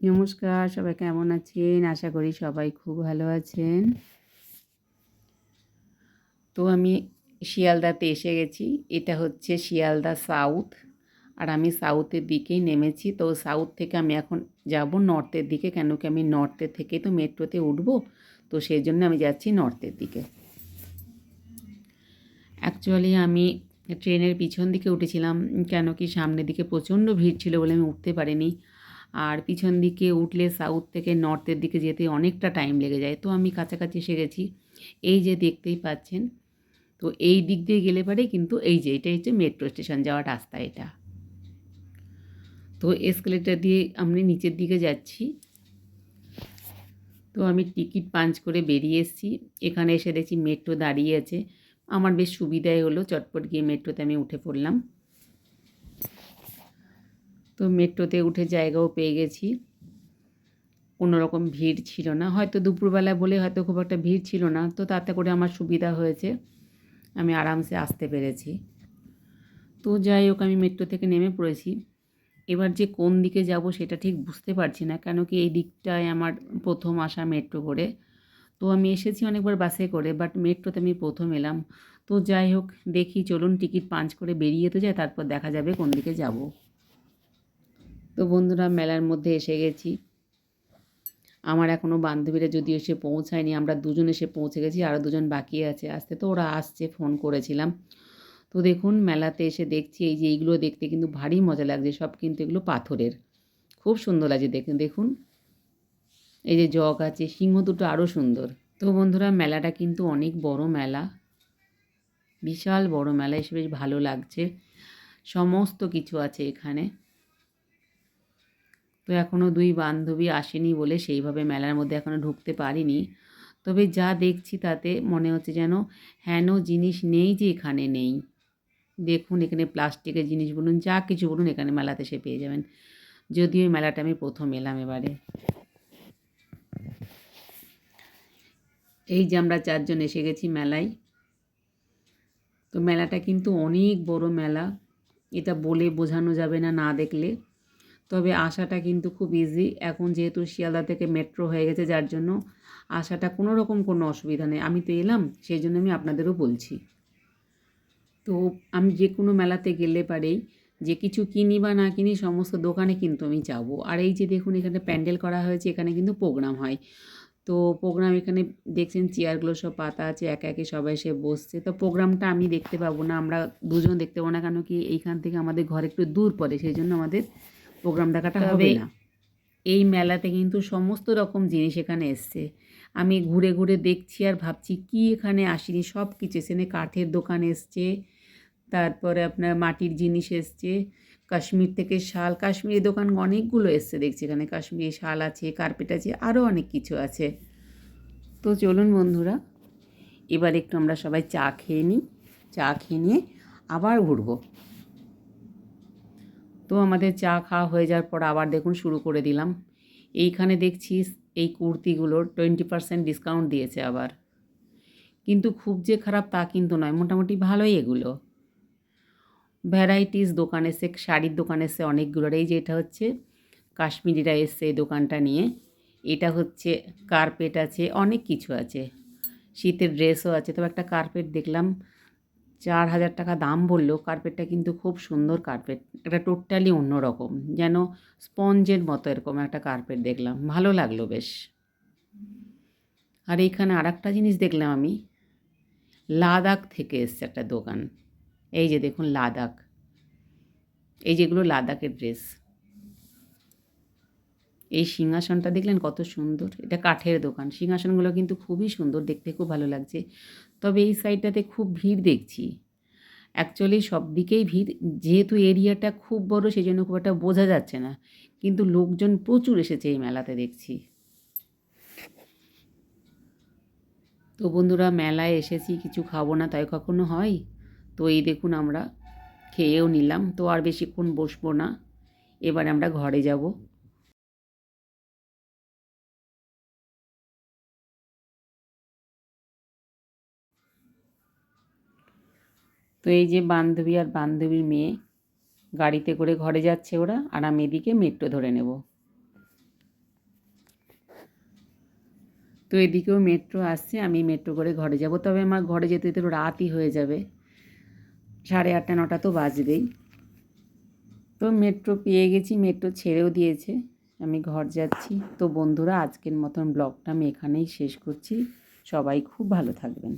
নমস্কার, সবাই কেমন আছেন? আশা করি সবাই খুব ভালো আছেন। তো আমি শিয়ালদাতে এসে গেছি। এটা হচ্ছে শিয়ালদা সাউথ আর আমি সাউথের দিকেই নেমেছি। তো সাউথ থেকে আমি এখন যাব নর্থের দিকে, কেন কি আমি নর্থের থেকে তো মেট্রোতে উঠবো। তো সেই জন্য আমি যাচ্ছি নর্থের দিকে। অ্যাকচুয়ালি আমি ট্রেনের পিছন দিকে উঠেছিলাম। কেন কি সামনের দিকে প্রচণ্ড ভিড় ছিল বলে আমি উঠতে পারিনি। আর পিছন দিকে উঠলে সাউথ থেকে নর্থের দিকে যেতে অনেকটা টাইম লেগে যায়। তো আমি কাছাকাছি এসে গেছি। এই যে দেখতেই পাচ্ছেন, তো এই দিক দিয়ে গেলে পারে কিন্তু এই যে এটা হচ্ছে মেট্রো স্টেশন যাওয়ার রাস্তা এটা। তো এসকেলেটার দিয়ে আমি নিচের দিকে যাচ্ছি। তো আমি টিকিট পাঞ্চ করে বেরিয়ে এসেছি। এখানে এসে দেখছি মেট্রো দাঁড়িয়ে আছে। আমার বেশ সুবিধাই হলো, চটপট গিয়ে মেট্রোতে আমি উঠে পড়লাম। তো মেট্রোতে উঠে জায়গাও পেয়ে গেছি। কোনো রকম ভিড় ছিল না। হয়তো দুপুরবেলা বলে হয়তো খুব একটা ভিড় ছিল না। তো তাতে করে আমার সুবিধা হয়েছে। আমি আরামসে আসতে পেরেছি। তো যাই হোক, আমি মেট্রো থেকে নেমে পড়েছি। এবার যে কোন দিকে যাব সেটা ঠিক বুঝতে পারছি না। কেন কি এই দিকটায় আমার প্রথম আসা মেট্রো করে। তো আমি এসেছি অনেকবার বাসে করে, বাট মেট্রোতে আমি প্রথম এলাম। তো যাই হোক, দেখি, চলুন, টিকিট পাঞ্চ করে বেরিয়ে তো যায় তারপর দেখা যাবে কোন দিকে যাব। তো বন্ধুরা মেলার মধ্যে এসে গেছি। আমার এখনও বান্ধবীরা যদিও এসে পৌঁছায়নি, আমরা দুজন এসে পৌঁছে গেছি আরও দুজন বাকি আছে। আসতে তো ওরা আসছে, ফোন করেছিলাম। তো দেখুন, মেলাতে এসে দেখছি, এই যে এইগুলো দেখতে কিন্তু ভারী মজা লাগছে, সব কিন্তু এগুলো পাথরের। খুব সুন্দর লাগছে দেখুন দেখুন। এই যে জগ আছে, সিংহ দুটো আরও সুন্দর। তো বন্ধুরা, মেলাটা কিন্তু অনেক বড় মেলা। বিশাল বড় মেলা, এসে বেশ ভালো লাগছে। সমস্ত কিছু আছে এখানে। তো এখনও দুই বান্ধবী আসেনি বলে সেইভাবে মেলার মধ্যে এখনও ঢুকতে পারিনি। তবে যা দেখছি তাতে মনে হচ্ছে যেন হেন জিনিস নেই যে এখানে নেই। দেখুন, এখানে প্লাস্টিকের জিনিস বলুন, যা কিছু বলুন, এখানে মেলাতে সে পেয়ে যাবেন। যদিও এই মেলাটা আমি প্রথম এলাম এবারে। এই যে আমরা চারজন এসে গেছি মেলায়। তো মেলাটা কিন্তু অনেক বড় মেলা। এটা বলে বোঝানো যাবে না না দেখলে। তবে আসাটা কিন্তু খুব ইজি এখন যেহেতু শিয়ালদা থেকে মেট্রো হয়ে গেছে, যার জন্য আসাটা কোনো রকম কোনো অসুবিধা নেই। আমি তো এলাম, সেই জন্য আমি আপনাদেরও বলছি। তো আমি যে কোনো মেলাতে গেলে পারেই যে কিছু কিনি বা না কিনি সমস্ত দোকানে কিন্তু আমি যাব। আর এই যে দেখুন, এখানে প্যান্ডেল করা হয়েছে, এখানে কিন্তু প্রোগ্রাম হয়। তো প্রোগ্রাম এখানে দেখছেন, চেয়ারগুলো সব পাতা আছে, একে একে সবাই এসে বসছে। তো প্রোগ্রামটা আমি দেখতে পাবো না, আমরা দুজন দেখতে পাবো না, কেন কি এইখান থেকে আমাদের ঘর একটু দূর পড়ে, সেই জন্য আমাদের প্রোগ্রাম দেখাটা হবে না। এই মেলাতে কিন্তু সমস্ত রকম জিনিস এখানে এসছে। আমি ঘুরে ঘুরে দেখছি আর ভাবছি কি এখানে আসিনি সব কিছু এখানে কাঠের দোকান এসছে তারপরে আপনার মাটির জিনিস এসছে কাশ্মীর থেকে শাল কাশ্মীরি দোকান অনেকগুলো এসছে দেখছি এখানে কাশ্মীরি শাল আছে কার্পেট আছে আরও অনেক কিছু আছে। তো চলুন বন্ধুরা এবার একটু আমরা সবাই চা খেয়ে নিই চা খেয়ে নিয়ে আবার ঘুরবো। তো আমাদের চা খাওয়া হয়ে যাওয়ার পর আবার দেখুন শুরু করে দিলাম। এইখানে দেখছি এই কুর্তিগুলোর টোয়েন্টি পার্সেন্ট ডিসকাউন্ট দিয়েছে আবার। কিন্তু খুব যে খারাপ তা কিন্তু নয়, মোটামুটি ভালোই এগুলো। ভ্যারাইটিস দোকান এসে, শাড়ির দোকান এসে অনেকগুলোর। এই যে এটা হচ্ছে কাশ্মীরিরা এসছে এই দোকানটা নিয়ে। এটা হচ্ছে কার্পেট আছে, অনেক কিছু আছে। শীতের ড্রেসও আছে, তবে একটা কার্পেট দেখলাম। চার হাজার টাকা দাম বলল কার্পেটটা কিন্তু খুব সুন্দর কার্পেট একটা টোটালি অন্যরকম, যেন স্পঞ্জের মতো এরকম একটা কার্পেট দেখলাম, ভালো লাগল বেশ। আর এইখানে আর একটা জিনিস দেখলাম আমি, লাদাখ থেকে এসছে একটা দোকান, এই যে দেখুন লাদাখ, এই যেগুলো লাদাখের ড্রেস এই সিংহাসনটা দেখলেন কত সুন্দর। এটা কাঠের দোকান। সিংহাসনগুলো কিন্তু খুবই সুন্দর। দেখতে খুব ভালো লাগছে। তবে এই সাইডটাতে খুব ভিড় দেখছি। অ্যাকচুয়ালি সব দিকেই ভিড়। যেহেতু এরিয়াটা খুব বড় সেই জন্য খুব একটা বোঝা যাচ্ছে না। কিন্তু লোকজন প্রচুর এসেছে এই মেলাতে দেখছি। তো বন্ধুরা, মেলায় এসেছি, কিছু খাব না, তাই কখনো হয়? তো এই দেখুন আমরা, খেয়েও নিলাম। তো আর বেশিক্ষণ বসবো না। এবার আমরা ঘরে যাব। তো এই যে বান্ধবী আর বান্ধবীর মেয়ে গাড়িতে করে ঘরে যাচ্ছে ওরা, আর আমি এদিকে মেট্রো ধরে নেব। তো এদিকেও মেট্রো আসছে, আমি মেট্রো করে ঘরে যাব। তবে আমার ঘরে যেতে যেতে রাতই হয়ে যাবে, সাড়ে আটটা, নটা তো বাজবেই। তো মেট্রো পেয়ে গেছি, মেট্রো ছেড়েও দিয়েছে, আমি ঘর যাচ্ছি। তো বন্ধুরা, আজকের মতন ব্লগটা আমি এখানেই শেষ করছি। সবাই খুব ভালো থাকবেন।